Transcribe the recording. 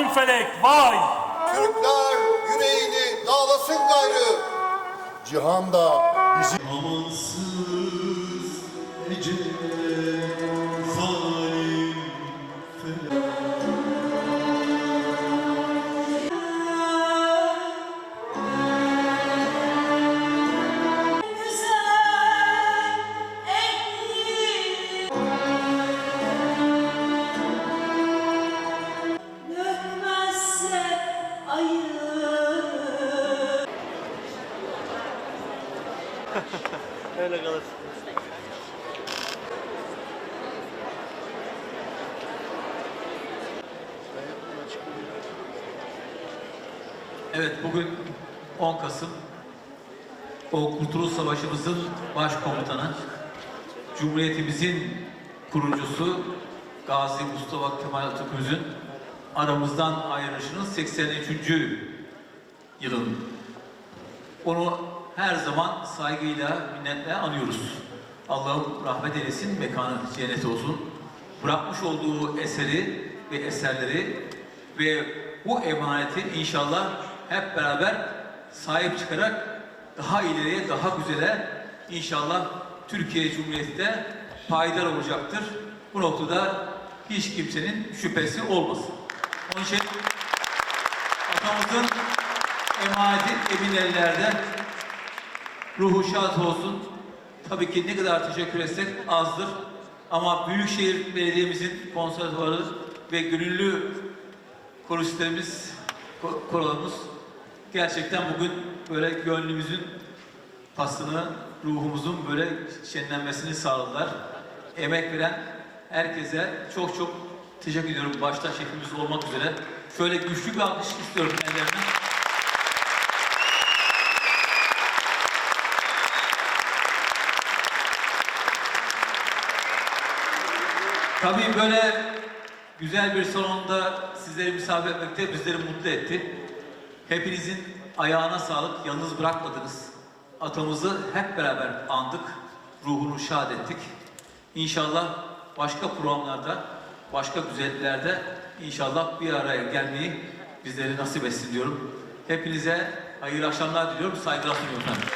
felek vay. Türkler yüreğini dağlasın gayrı. Cihanda bizi Amansız ece Öyle kalır. Evet bugün 10 Kasım o Kurtuluş Savaşımızın başkomutanı, Cumhuriyetimizin kurucusu Gazi Mustafa Kemal Atatürk'ümüzün aramızdan ayrılışının 83. yılın. Onu her zaman saygıyla, minnetle anıyoruz. Allah'ım rahmet eylesin, mekanı cennet olsun. Bırakmış olduğu eseri ve eserleri ve bu emaneti inşallah hep beraber sahip çıkarak daha ileriye, daha güzele inşallah Türkiye Cumhuriyeti'de payidar olacaktır. Bu noktada hiç kimsenin şüphesi olmasın. Onun için atamızın emaneti emin ellerde ruhu şad olsun. Tabii ki ne kadar teşekkür etsek azdır. Ama Büyükşehir Belediye'mizin konservatuarı ve gönüllü koristlerimiz, ko- korolarımız gerçekten bugün böyle gönlümüzün pastını, ruhumuzun böyle şenlenmesini sağladılar. Emek veren herkese çok çok teşekkür ediyorum. Başta şefimiz olmak üzere. Şöyle güçlü bir alkış istiyorum kendilerine. Tabii böyle güzel bir salonda sizleri misafir etmek de bizleri mutlu etti. Hepinizin ayağına sağlık, yalnız bırakmadınız. Atamızı hep beraber andık, ruhunu şad ettik. İnşallah başka programlarda, başka güzelliklerde inşallah bir araya gelmeyi bizlere nasip etsin diyorum. Hepinize hayırlı akşamlar diliyorum, saygılar sunuyorum efendim.